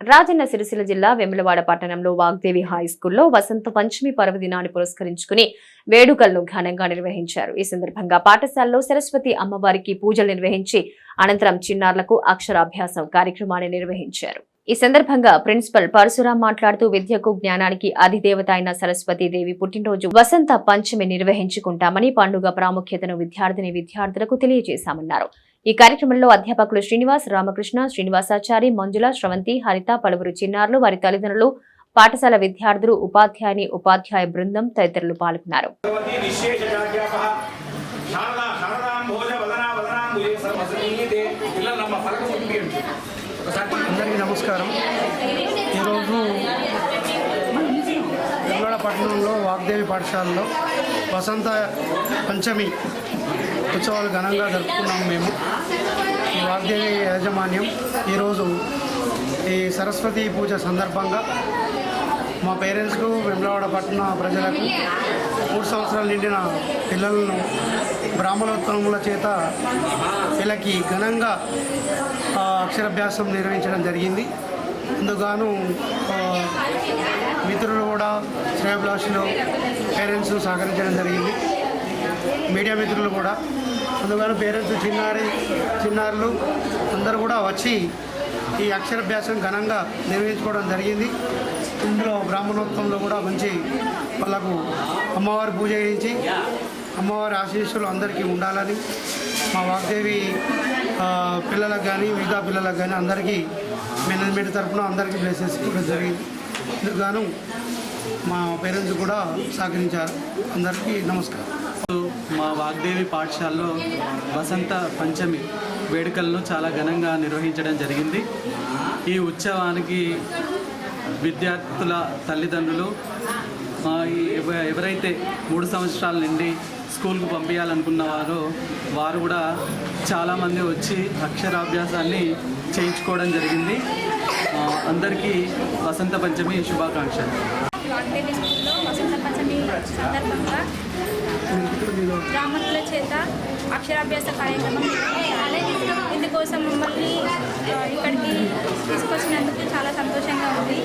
రాజన్న సిరిసిల్ల జిల్లా వెములవాడ పట్టణంలో వాగ్దేవి హై స్కూల్లో వసంత పంచమి పర్వదినాన్ని పురస్కరించుకుని వేడుకలను ఘనంగా నిర్వహించారు. ఈ సందర్భంగా పాఠశాలలో సరస్వతి అమ్మవారికి పూజలు నిర్వహించి అనంతరం చిన్నారులకు అక్షరాభ్యాసం కార్యక్రమాన్ని నిర్వహించారు. ఈ సందర్భంగా ప్రిన్సిపల్ పరశురాం మాట్లాడుతూ విద్యకు జ్ఞానానికి అధిదేవత అయిన సరస్వతి దేవి పుట్టినరోజు వసంత పంచమి నిర్వహించుకుంటామని పండుగ ప్రాముఖ్యతను విద్యార్థిని విద్యార్థులకు తెలియజేశామన్నారు. ఈ కార్యక్రమంలో అధ్యాపకులు శ్రీనివాస్ రామకృష్ణ శ్రీనివాసాచారి మంజుల శ్రవంతి హరిత పలువురు చిన్నారులు వారి తల్లిదండ్రులు పాఠశాల విద్యార్థులు ఉపాధ్యాయుని ఉపాధ్యాయ బృందం తదితరులు పాల్గొన్నారు. ఒకసారి నమస్కారం. ఈరోజు వెల్లోడ పట్టణంలో వాగ్దేవి పాఠశాలలో వసంత పంచమి ఉత్సవాలు ఘనంగా జరుపుకున్నాము మేము. వాగ్దేవి యాజమాన్యం ఈరోజు ఈ సరస్వతి పూజ సందర్భంగా మా పేరెంట్స్కు వెమ్లవాడ పట్టణ ప్రజలకు మూడు సంవత్సరాలు నిండిన పిల్లలను బ్రాహ్మణోత్తముల చేత వీళ్ళకి ఘనంగా అక్షరాభ్యాసం నిర్వహించడం జరిగింది. అందుగాను మిత్రులు కూడా శ్రేయభిలాషులు పేరెంట్స్ సహకరించడం జరిగింది. మీడియా మిత్రులు కూడా. అందుకని పేరెంట్స్ చిన్నారి చిన్నారులు అందరూ కూడా వచ్చి ఈ అక్షరాభ్యాసం ఘనంగా నిర్వహించుకోవడం జరిగింది. ఇందులో బ్రాహ్మణోత్సవంలో కూడా మంచి వాళ్ళకు అమ్మవారి పూజ చేయించి అమ్మవారి ఆశీస్సులు అందరికీ ఉండాలని మా వాగ్దేవి పిల్లలకు కానీ మిగతా పిల్లలకు కానీ అందరికీ మేనేజ్మెంట్ తరఫున అందరికీ ప్లేసెస్ ఇవ్వడం జరిగింది. ఇందుకు గాను మా పేరెంట్స్ కూడా సహకరించారు. అందరికీ నమస్కారం. మా వాగ్దేవి పాఠశాలలో వసంత పంచమి వేడుకలను చాలా ఘనంగా నిర్వహించడం జరిగింది. ఈ ఉత్సవానికి విద్యార్థుల తల్లిదండ్రులు ఎవ- ఎవరైతే మూడు సంవత్సరాల నుండి స్కూల్కు పంపించాలనుకున్న వారో వారు కూడా చాలామంది వచ్చి అక్షరాభ్యాసాన్ని చేయించుకోవడం జరిగింది. అందరికీ వసంత పంచమి శుభాకాంక్షలు. వసంత పంచమి సందర్భంగా బ్రాహ్మణుల చేత అక్షరాభ్యాస కార్యక్రమం ఇందుకోసం మమ్మల్ని ఇక్కడికి తీసుకొచ్చినందుకు చాలా సంతోషంగా ఉంది.